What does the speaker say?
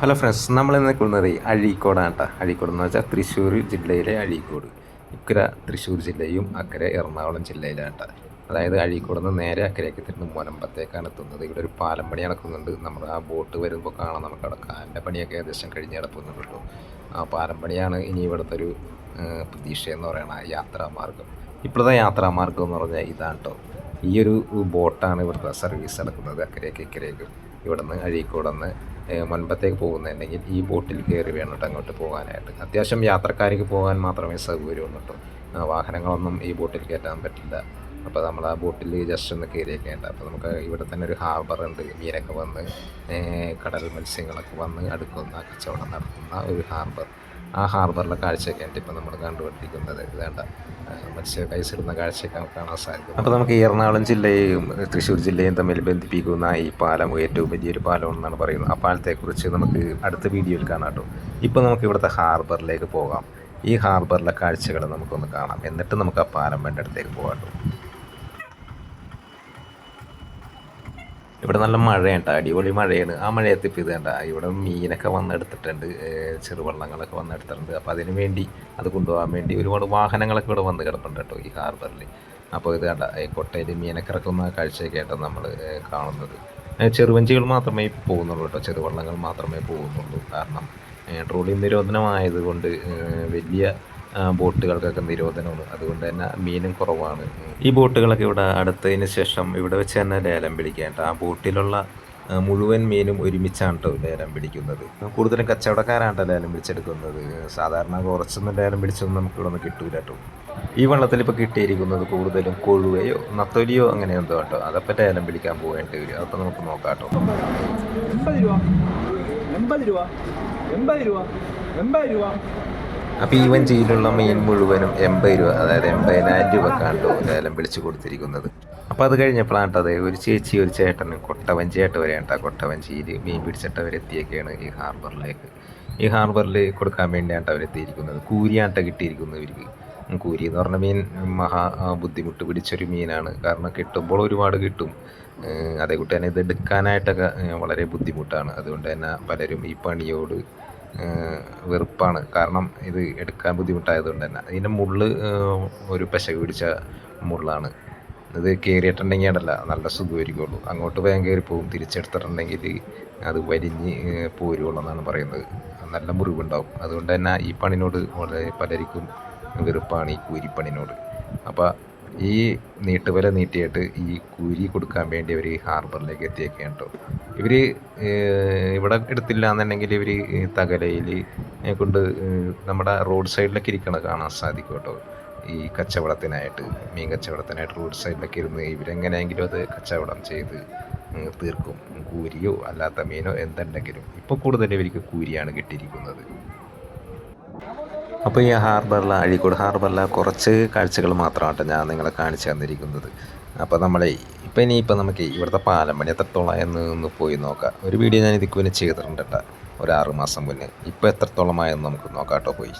Hello friends നമ്മൾ ഇന്ന് നിൽക്കുന്നത് അഴീക്കോടാണ് കേട്ടോ അഴീക്കോട് എന്ന് വെച്ചാൽ തൃശ്ശൂർ ജില്ലയിലെ അഴീക്കോട്. ഇക്കര തൃശ്ശൂർ ജില്ലയും അക്കരെ എറണാകുളം ജില്ലയിലാണ് കേട്ടോ അതായത് അഴീക്കോട് നിന്ന് നേരെ അക്കരയ്ക്ക് തിരിഞ്ഞ് മുനമ്പത്തേക്കാണ് എത്തുന്നത്. ഇവിടെ ഒരു പാലം പണി നടക്കുന്നുണ്ട്. നമ്മൾ ആ ബോട്ട് വരുമ്പോൾ കാണാം നമുക്ക് അവിടെ കാലിന്റെ പണിയൊക്കെ ഏകദേശം കഴിഞ്ഞ് കിടക്കുന്നുണ്ട് കേട്ടോ ആ പാലം പണിയാണ് ഇനി ഇവിടുത്തെ ഒരു പ്രതീക്ഷയെന്ന് പറയുന്ന യാത്രാമാർഗം. ഇപ്പോഴത്തെ യാത്രാമാർഗം എന്ന് പറഞ്ഞാൽ ഇതാണ് കേട്ടോ ഈ ഒരു ബോട്ടാണ് ഇവിടുത്തെ സർവീസ് നടക്കുന്നത് അക്കരയ്ക്ക് ഇക്കരയ്ക്ക് ഇവിടെ നിന്ന് അഴീക്കോട് നിന്ന് മൺപത്തേക്ക് പോകുന്നുണ്ടെങ്കിൽ ഈ ബോട്ടിൽ കയറി വേണം കേട്ടോ അങ്ങോട്ട് പോകാനായിട്ട്. അത്യാവശ്യം യാത്രക്കാർക്ക് പോകാൻ മാത്രമേ സൗകര്യമുള്ളൂ കേട്ടോ വാഹനങ്ങളൊന്നും ഈ ബോട്ടിൽ കയറ്റാൻ പറ്റില്ല. അപ്പോൾ നമ്മൾ ആ ബോട്ടിൽ ജസ്റ്റ് ഒന്ന് കയറിയേക്കേണ്ട. അപ്പോൾ നമുക്ക് ഇവിടെ തന്നെ ഒരു ഹാർബർ ഉണ്ട്. മീനൊക്കെ വന്ന് കടൽ മത്സ്യങ്ങളൊക്കെ വന്ന് അടുക്കുന്ന കച്ചവടം നടത്തുന്ന ഒരു ഹാർബർ. ആ ഹാർബറിലെ കാഴ്ചയൊക്കെയാണ് ഇപ്പോൾ നമ്മൾ കണ്ടുകൊണ്ടിരിക്കുന്നത്. ഇതേണ്ട മത്സ്യ കൈസിടുന്ന കാഴ്ചയൊക്കെ കാണാൻ സാധിക്കും. അപ്പോൾ നമുക്ക് എറണാകുളം ജില്ലയും തൃശ്ശൂർ ജില്ലയും തമ്മിൽ ബന്ധിപ്പിക്കുന്ന ഈ പാലം ഏറ്റവും വലിയൊരു പാലം എന്നാണ് പറയുന്നത്. ആ പാലത്തെക്കുറിച്ച് നമുക്ക് അടുത്ത വീഡിയോയിൽ കാണാം കേട്ടോ. ഇപ്പോൾ നമുക്ക് ഇവിടുത്തെ ഹാർബറിലേക്ക് പോകാം. ഈ ഹാർബറിലെ കാഴ്ചകൾ നമുക്കൊന്ന് കാണാം. എന്നിട്ട് നമുക്ക് ആ പാലം വേണ്ട അടുത്തേക്ക് പോകാം ഇവിടെ നല്ല മഴയുണ്ട് അടിപൊളി മഴയാണ്. ആ മഴയത്ത് ഇപ്പോൾ ഇത് കണ്ട ഇവിടെ മീനൊക്കെ വന്നെടുത്തിട്ടുണ്ട് ചെറുവള്ളങ്ങളൊക്കെ വന്നെടുത്തിട്ടുണ്ട്. അപ്പോൾ അതിന് വേണ്ടി അത് കൊണ്ടുപോകാൻ വേണ്ടി ഒരുപാട് വാഹനങ്ങളൊക്കെ ഇവിടെ വന്ന് കിടപ്പുണ്ട് കേട്ടോ ഈ ഹാർബറിൽ അപ്പോൾ ഇത് കണ്ട കൊട്ടയിൽ മീനൊക്കെ ഇറക്കുന്ന കാഴ്ചയൊക്കെ ആയിട്ടാണ് നമ്മൾ കാണുന്നത്. ചെറുവഞ്ചികൾ മാത്രമേ പോകുന്നുള്ളൂ കേട്ടോ. ചെറുവള്ളങ്ങൾ മാത്രമേ പോകുന്നുള്ളൂ. കാരണം ട്രോളിംഗ് നിരോധനമായതുകൊണ്ട് വലിയ ബോട്ടുകൾക്കൊക്കെ നിരോധനമാണ് അതുകൊണ്ട് തന്നെ മീനും കുറവാണ്. ഈ ബോട്ടുകളൊക്കെ ഇവിടെ അടുത്തതിന് ശേഷം ഇവിടെ വെച്ച് തന്നെ ലേലം പിടിക്കേണ്ട ആ ബോട്ടിലുള്ള മുഴുവൻ മീനും ഒരുമിച്ചാണ് കേട്ടോ ലേലം പിടിക്കുന്നത്. കൂടുതലും കച്ചവടക്കാരാണ് ട്ടോ ലേലം പിടിച്ചെടുക്കുന്നത്. സാധാരണ കുറച്ചൊന്നും ലേലം പിടിച്ചൊന്നും നമുക്ക് ഇവിടെ നിന്ന് കിട്ടൂല കേട്ടോ ഈ വള്ളത്തിൽ ഇപ്പോൾ കിട്ടിയിരിക്കുന്നത് കൂടുതലും കൊഴുവയോ നത്തൊലിയോ അങ്ങനെ എന്തോ കേട്ടോ അതപ്പോൾ ലേലം പിടിക്കാൻ പോകേണ്ടി വരും. അതൊക്കെ നമുക്ക് നോക്കാം കേട്ടോ എൺപത് രൂപ. എൺപത് രൂപ. എൺപത് രൂപ. എൺപത് രൂപ. അപ്പോൾ ഈ വഞ്ചിയിലുള്ള മീൻ മുഴുവനും എൺപത് രൂപ അതായത് എൺപതിനായിരം രൂപക്കാണ് കേട്ടോ ലേലം വിളിച്ചു കൊടുത്തിരിക്കുന്നത്. അപ്പോൾ അത് കഴിഞ്ഞപ്പോഴാണ് അതെ ഒരു ചേച്ചി ഒരു ചേട്ടനും കൊട്ടവഞ്ചിയായിട്ട് വരെയാണ് കേട്ടോ കൊട്ടവഞ്ചിയിൽ മീൻ പിടിച്ചിട്ട് അവരെത്തിയൊക്കെയാണ് ഈ ഹാർബറിലേക്ക്. ഈ ഹാർബറിൽ കൊടുക്കാൻ വേണ്ടിയാണ് അവരെത്തിയിരിക്കുന്നത്. കൂരിയാട്ട കിട്ടിയിരിക്കുന്നു ഇവർക്ക്. കൂരി എന്ന് പറഞ്ഞ മീൻ മഹാ ബുദ്ധിമുട്ട് പിടിച്ചൊരു മീനാണ്. കാരണം കിട്ടുമ്പോൾ ഒരുപാട് കിട്ടും. അതേ അതേകൂട്ട് തന്നെ ഇത് എടുക്കാനായിട്ടൊക്കെ വളരെ ബുദ്ധിമുട്ടാണ്. അതുകൊണ്ട് തന്നെ പലരും ഈ പണിയോട് വെറുപ്പാണ്. കാരണം ഇത് എടുക്കാൻ ബുദ്ധിമുട്ടായതുകൊണ്ട് തന്നെ. ഇതിന്റെ മുള്ള് ഒരു പശ പിടിച്ച മുള്ളാണ്. ഇത് കയറിയിട്ടുണ്ടെങ്കിൽ അല്ല നല്ല സുഖമായിരിക്കുള്ളൂ. അങ്ങോട്ട് വേഗം കയറി പോകും തിരിച്ചെടുത്തിട്ടുണ്ടെങ്കിൽ അത് വലിഞ്ഞ് പോരുള്ളൂ എന്നാണ് പറയുന്നത്. നല്ല മുറിവുണ്ടാവും. അതുകൊണ്ട് തന്നെ ഈ പണിനോട് വളരെ പലർക്കും വെറുപ്പാണ് ഈ കൂരിപ്പണിനോട്. അപ്പോൾ ഈ നീട്ടുവില നീട്ടിയിട്ട് ഈ കൂലി കൊടുക്കാൻ വേണ്ടി അവർ ഹാർബറിലേക്ക് എത്തിയേക്കാണ് കേട്ടോ ഇവർ ഇവിടെ എടുത്തില്ല എന്നുണ്ടെങ്കിൽ ഇവർ തകലയിൽ കൊണ്ട് നമ്മുടെ റോഡ് സൈഡിലൊക്കെ ഇരിക്കണ കാണാൻ സാധിക്കും കേട്ടോ. ഈ കച്ചവടത്തിനായിട്ട് മീൻ കച്ചവടത്തിനായിട്ട് റോഡ് സൈഡിലൊക്കെ ഇരുന്ന് ഇവരെങ്ങനെയെങ്കിലും അത് കച്ചവടം ചെയ്ത് തീർക്കും. കൂരിയോ അല്ലാത്ത മീനോ എന്തുണ്ടെങ്കിലും. ഇപ്പോൾ കൂടുതൽ ഇവർക്ക് കൂരിയാണ് കിട്ടിയിരിക്കുന്നത്. അപ്പോൾ ഈ ഹാർബറിലെ അഴീക്കോട് ഹാർബറിലെ കുറച്ച് കാഴ്ചകൾ മാത്രമാണ് ഞാൻ നിങ്ങളെ കാണിച്ചു തന്നിരിക്കുന്നത്. അപ്പോൾ നമ്മളെ ഇപ്പം ഇനിയിപ്പോൾ നമുക്ക് ഇവിടുത്തെ പാലം പണി എത്രത്തോളം എന്ന് ഒന്ന് പോയി നോക്കാം. ഒരു വീഡിയോ ഞാൻ ഇതിക്ക് മുന്നേ ചെയ്തിട്ടുണ്ട് കേട്ടോ. ഒരു ആറ് മാസം മുന്നേ. ഇപ്പോൾ എത്രത്തോളമായെന്ന് നമുക്ക് നോക്കാം കേട്ടോ പോയി.